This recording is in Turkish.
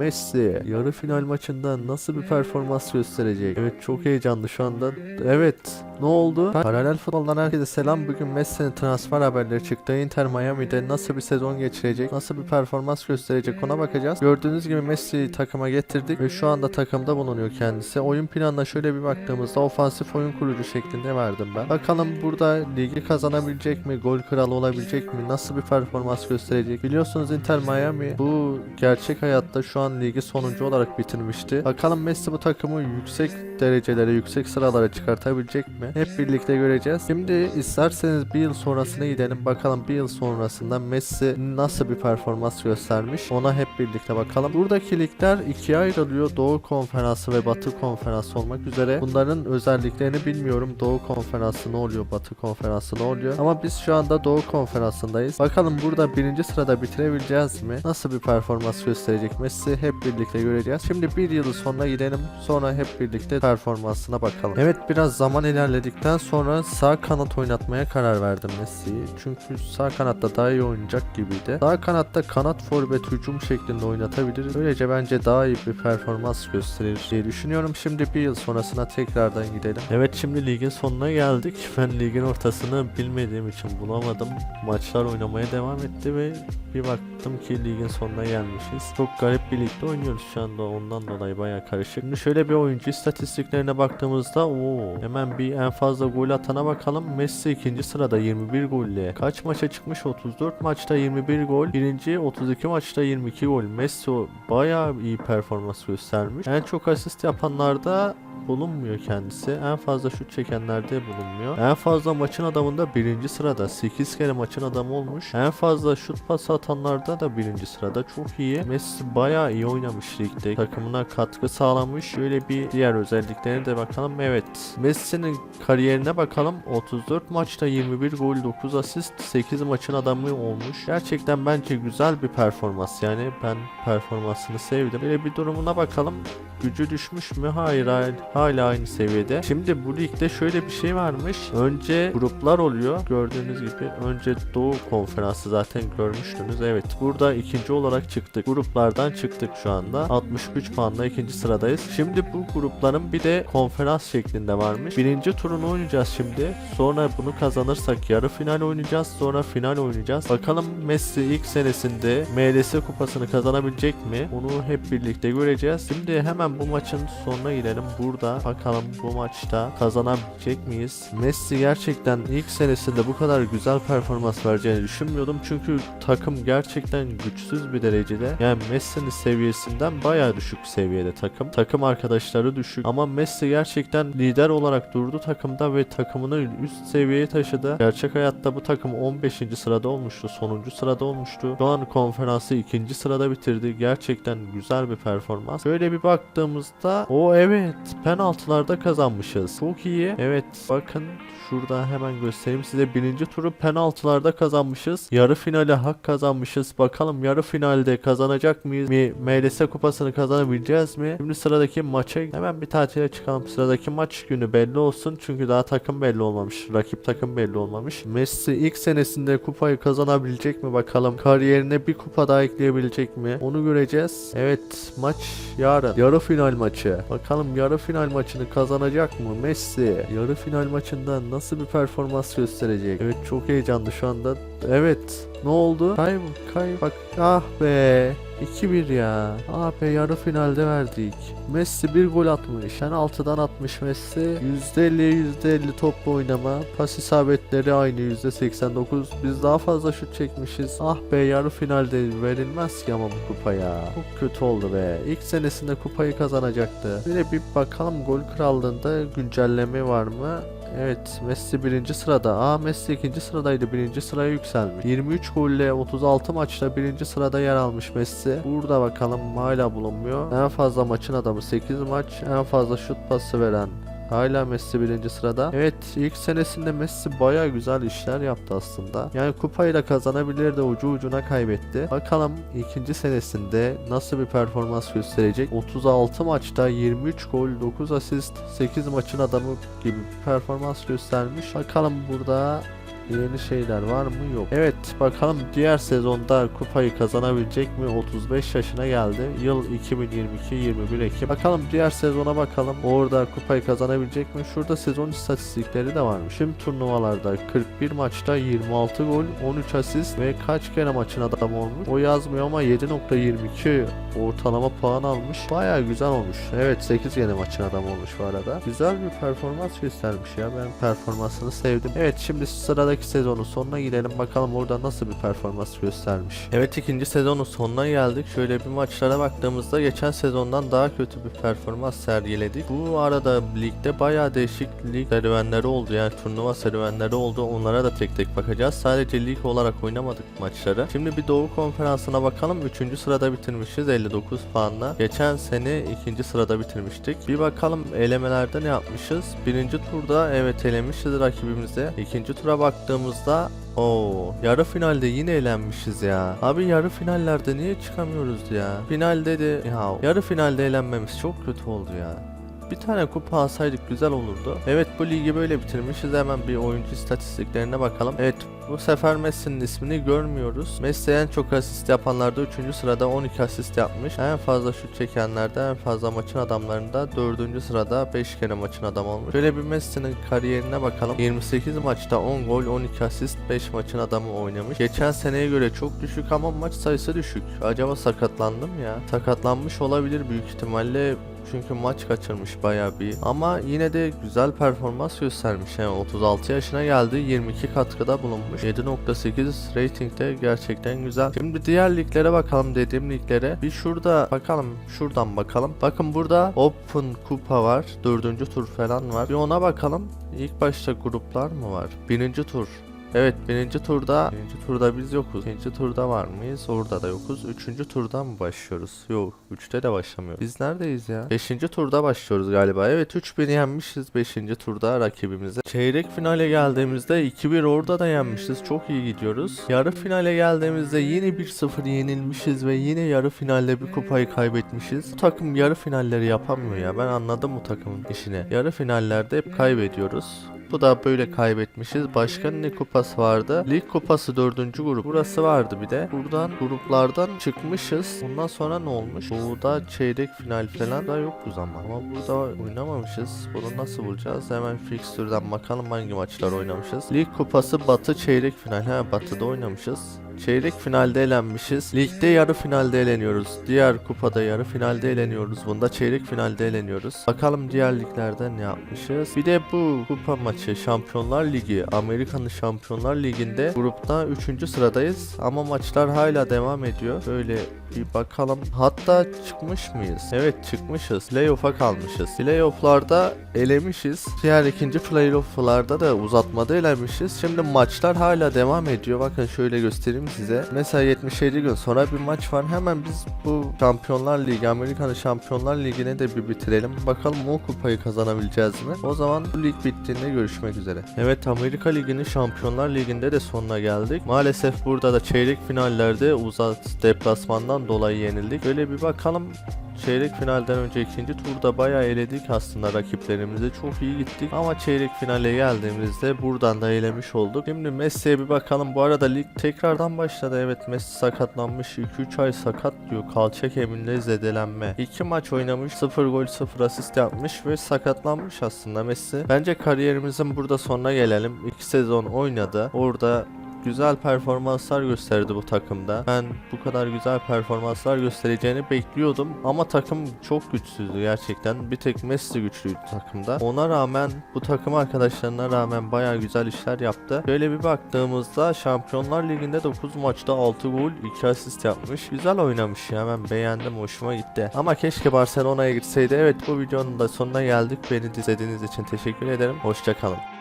Messi yarı final maçında nasıl bir performans gösterecek? Evet çok heyecanlı şu anda. Evet ne oldu? Paralel futboldan herkese selam. Bugün Messi'nin transfer haberleri çıktı. Inter Miami'de nasıl bir sezon geçirecek? Nasıl bir performans gösterecek? Ona bakacağız. Gördüğünüz gibi Messi'yi takıma getirdik ve şu anda takımda bulunuyor kendisi. Oyun planına şöyle bir baktığımızda ofansif oyun kurucu şeklinde verdim ben. Bakalım burada ligi kazanabilecek mi? Gol kralı olabilecek mi? Nasıl bir performans gösterecek? Biliyorsunuz Inter Miami bu gerçek hayatta şu an ligi sonuncu olarak bitirmişti. Bakalım Messi bu takımı yüksek derecelere, yüksek sıralara çıkartabilecek mi? Hep birlikte göreceğiz. Şimdi isterseniz bir yıl sonrasına gidelim. Bakalım bir yıl sonrasında Messi nasıl bir performans göstermiş? Ona hep birlikte bakalım. Buradaki ligler ikiye ayrılıyor. Doğu Konferansı ve Batı Konferansı olmak üzere. Bunların özelliklerini bilmiyorum. Doğu Konferansı ne oluyor? Batı Konferansı ne oluyor? Ama biz şu anda Doğu Konferansı'ndayız. Bakalım burada birinci sırada bitirebileceğiz mi? Nasıl bir performans gösterecek Messi? Hep birlikte göreceğiz. Şimdi bir yıl sonra gidelim. Sonra hep birlikte performansına bakalım. Evet biraz zaman ilerledikten sonra sağ kanat oynatmaya karar verdim Messi'yi. Çünkü sağ kanatta daha iyi oynayacak gibiydi. Sağ kanatta kanat forvet hücum şeklinde oynatabiliriz. Böylece bence daha iyi bir performans gösterir diye düşünüyorum. Şimdi bir yıl sonrasına tekrardan gidelim. Evet şimdi ligin sonuna geldik. Ben ligin ortasını bilmediğim için bulamadım. Maçlar oynamaya devam etti ve bir baktım ki ligin sonuna gelmişiz. Çok garip bir ligde oynuyoruz şu anda ondan dolayı baya karışık. Şimdi şöyle bir oyuncu istatistiklerine baktığımızda o hemen bir en fazla gol atana bakalım. Messi ikinci sırada 21 golle. Kaç maça çıkmış? 34 maçta 21 gol. Birinci 32 maçta 22 gol. Messi baya iyi performans göstermiş. En çok asist yapanlarda bulunmuyor kendisi. En fazla şut çekenlerde bulunmuyor. En fazla maçın adamında birinci sırada. 8 kere maçın adamı olmuş. En fazla şut pası atanlarda da birinci sırada. Çok iyi. Messi bayağı oynamış ligde. Takımına katkı sağlamış. Şöyle bir diğer özelliklerine de bakalım. Evet. Messi'nin kariyerine bakalım. 34 maçta 21 gol 9 asist 8 maçın adamı olmuş. Gerçekten bence güzel bir performans. Yani ben performansını sevdim. Böyle bir durumuna bakalım. Gücü düşmüş mü? Hayır, hayır. Hala aynı seviyede. Şimdi bu ligde şöyle bir şey varmış. Önce gruplar oluyor. Gördüğünüz gibi önce Doğu Konferansı zaten görmüştünüz. Evet burada ikinci olarak çıktık. Gruplardan çıktık şu anda. 63 puanla ikinci sıradayız. Şimdi bu grupların bir de konferans şeklinde varmış. Birinci turunu oynayacağız şimdi. Sonra bunu kazanırsak yarı final oynayacağız. Sonra final oynayacağız. Bakalım Messi ilk senesinde MLS kupasını kazanabilecek mi? Onu hep birlikte göreceğiz. Şimdi hemen bu maçın sonuna gidelim. Burada bakalım bu maçta kazanabilecek miyiz? Messi gerçekten ilk senesinde bu kadar güzel performans vereceğini düşünmüyordum. Çünkü takım gerçekten güçsüz bir derecede. Yani Messi'nin seviyesinden bayağı düşük seviyede takım. Takım arkadaşları düşük. Ama Messi gerçekten lider olarak durdu takımda ve takımını üst seviyeye taşıdı. Gerçek hayatta bu takım 15. sırada olmuştu. Sonuncu sırada olmuştu. Şu an konferansı ikinci sırada bitirdi. Gerçekten güzel bir performans. Böyle bir baktığımızda o evet penaltılarda kazanmışız. Çok iyi. Evet bakın şurada hemen göstereyim size. Birinci turu penaltılarda kazanmışız. Yarı finale hak kazanmışız. Bakalım yarı finalde kazanacak mıyız? Mi MLS kupasını kazanabileceğiz mi? Şimdi sıradaki maça hemen bir tatile çıkalım. Sıradaki maç günü belli olsun. Çünkü daha takım belli olmamış. Rakip takım belli olmamış. Messi ilk senesinde kupayı kazanabilecek mi bakalım. Kariyerine bir kupa daha ekleyebilecek mi? Onu göreceğiz. Evet maç yarın. Yarı final maçı. Bakalım yarı final maçını kazanacak mı Messi? Yarı final maçında nasıl bir performans gösterecek? Evet çok heyecanlı şu anda. Evet. Ne oldu? Kay kay bak. Ah be. 2-1 ya. Ah be yarı finalde verdik. Messi bir gol atmış. Yani 6'dan atmış Messi. %50 %50 toplu oynama. Pas isabetleri aynı %89. Biz daha fazla şut çekmişiz. Ah be yarı finalde verilmez ki ama bu kupa ya. Çok kötü oldu be. İlk senesinde kupayı kazanacaktı. Bir bir bakalım gol krallığında güncelleme var mı? Evet Messi birinci sırada. Aa Messi ikinci sıradaydı. Birinci sıraya yükselmiş. 23 golle 36 maçta birinci sırada yer almış Messi. Burada bakalım hala bulunmuyor. En fazla maçın adamı 8 maç. En fazla şut pası veren Hala Messi birinci sırada. Evet ilk senesinde Messi baya güzel işler yaptı aslında. Yani kupayı da kazanabilirdi ucu ucuna kaybetti. Bakalım ikinci senesinde nasıl bir performans gösterecek. 36 maçta 23 gol 9 asist 8 maçın adamı gibi bir performans göstermiş. Bakalım burada Yeni şeyler var mı? Yok. Evet bakalım diğer sezonda kupayı kazanabilecek mi? 35 yaşına geldi. Yıl 2022 21 Ekim. Bakalım diğer sezona bakalım. Orada kupayı kazanabilecek mi? Şurada sezon istatistikleri de varmış. Tüm turnuvalarda 41 maçta 26 gol, 13 asist ve kaç kere maçın adamı olmuş? O yazmıyor ama 7.22 ortalama puan almış. Baya güzel olmuş. Evet 8 kere maçın adamı olmuş bu arada. Güzel bir performans göstermiş ya. Ben performansını sevdim. Evet şimdi sıradaki sezonun sonuna gidelim. Bakalım orada nasıl bir performans göstermiş. Evet ikinci sezonun sonuna geldik. Şöyle bir maçlara baktığımızda geçen sezondan daha kötü bir performans sergiledik. Bu arada ligde bayağı değişik lig serüvenleri oldu. Yani turnuva serüvenleri oldu. Onlara da tek tek bakacağız. Sadece lig olarak oynamadık maçları. Şimdi bir Doğu Konferansı'na bakalım. Üçüncü sırada bitirmişiz 59 puanla. Geçen sene ikinci sırada bitirmiştik. Bir bakalım elemelerde ne yapmışız. Birinci turda evet elemişiz rakibimize. İkinci tura baktığımızda Oo, yarı finalde yine elenmişiz ya. Abi yarı finallerde niye çıkamıyoruz ya? Finalde de ya yarı finalde elenmemiz çok kötü oldu ya. Bir tane kupa alsaydık güzel olurdu. Evet bu ligi böyle bitirmişiz. Hemen bir oyuncu istatistiklerine bakalım. Evet bu sefer Messi'nin ismini görmüyoruz. Messi en çok asist yapanlarda 3. sırada 12 asist yapmış. En fazla şut çekenlerde en fazla maçın adamlarında 4. sırada 5 kere maçın adamı olmuş. Şöyle bir Messi'nin kariyerine bakalım. 28 maçta 10 gol 12 asist 5 maçın adamı oynamış. Geçen seneye göre çok düşük ama maç sayısı düşük. Acaba sakatlandım ya? Sakatlanmış olabilir büyük ihtimalle çünkü maç kaçırmış bayağı bir. Ama yine de güzel performans göstermiş. Yani 36 yaşına geldi. 22 katkıda bulunmuş. 7.8 ratingde gerçekten güzel. Şimdi diğer liglere bakalım dediğim liglere. Bir şurada bakalım. Şuradan bakalım. Bakın burada Open Kupa var. Dördüncü tur falan var. Bir ona bakalım. İlk başta gruplar mı var? Birinci tur. Evet birinci turda birinci turda biz yokuz. İkinci turda var mıyız? Orada da yokuz. Üçüncü turdan mı başlıyoruz? Yok. Üçte de başlamıyoruz. Biz neredeyiz ya? Beşinci turda başlıyoruz galiba. Evet 3-1 yenmişiz beşinci turda rakibimize. Çeyrek finale geldiğimizde 2-1 orada da yenmişiz. Çok iyi gidiyoruz. Yarı finale geldiğimizde yine 1-0 yenilmişiz ve yine yarı finalde bir kupayı kaybetmişiz. Bu takım yarı finalleri yapamıyor ya. Ben anladım bu takımın işini. Yarı finallerde hep kaybediyoruz. Bu da böyle kaybetmişiz. Başka ne kupası vardı? Lig kupası dördüncü grup. Burası vardı bir de. Buradan gruplardan çıkmışız. Ondan sonra ne olmuş? Burada çeyrek final falan da yokuz ama. Ama burada oynamamışız. Bunu nasıl bulacağız? Hemen fixtürden bakalım hangi maçlar oynamışız. Lig kupası batı çeyrek final. Ha batıda oynamışız. Çeyrek finalde elenmişiz. Ligde yarı finalde eleniyoruz. Diğer kupada yarı finalde eleniyoruz. Bunda çeyrek finalde eleniyoruz. Bakalım diğer liglerde ne yapmışız. Bir de bu kupa maçı Şampiyonlar Ligi. Amerika'nın Şampiyonlar Ligi'nde grupta 3. sıradayız. Ama maçlar hala devam ediyor. Böyle bir bakalım. Hatta çıkmış mıyız? Evet çıkmışız. Playoff'a kalmışız. Playoff'larda elemişiz. Diğer ikinci playoff'larda da uzatmada elenmişiz. Şimdi maçlar hala devam ediyor. Bakın şöyle göstereyim size. Mesela 77 gün sonra bir maç var. Hemen biz bu Şampiyonlar Ligi, Amerika'nın Şampiyonlar Ligi'ne de bir bitirelim. Bakalım o kupayı kazanabileceğiz mi? O zaman bu lig bittiğinde görüşmek üzere. Evet Amerika Ligi'nin Şampiyonlar Ligi'nde de sonuna geldik. Maalesef burada da çeyrek finallerde uzat deplasmandan dolayı yenildik. Böyle bir bakalım Çeyrek finalden önce ikinci turda bayağı eledik aslında rakiplerimizi. Çok iyi gittik ama çeyrek finale geldiğimizde buradan da elemiş olduk. Şimdi Messi'ye bir bakalım. Bu arada lig tekrardan başladı. Evet Messi sakatlanmış. 2-3 ay sakat diyor. Kalça kemiğinde zedelenme. 2 maç oynamış. 0 gol 0 asist yapmış ve sakatlanmış aslında Messi. Bence kariyerimizin burada sonuna gelelim. 2 sezon oynadı. Orada güzel performanslar gösterdi bu takımda. Ben bu kadar güzel performanslar göstereceğini bekliyordum ama takım çok güçsüzdü gerçekten. Bir tek Messi güçlüydü takımda. Ona rağmen bu takım arkadaşlarına rağmen baya güzel işler yaptı. Böyle bir baktığımızda Şampiyonlar Ligi'nde 9 maçta 6 gol 2 asist yapmış. Güzel oynamış ya ben beğendim hoşuma gitti. Ama keşke Barcelona'ya gitseydi. Evet bu videonun da sonuna geldik. Beni izlediğiniz için teşekkür ederim. Hoşçakalın.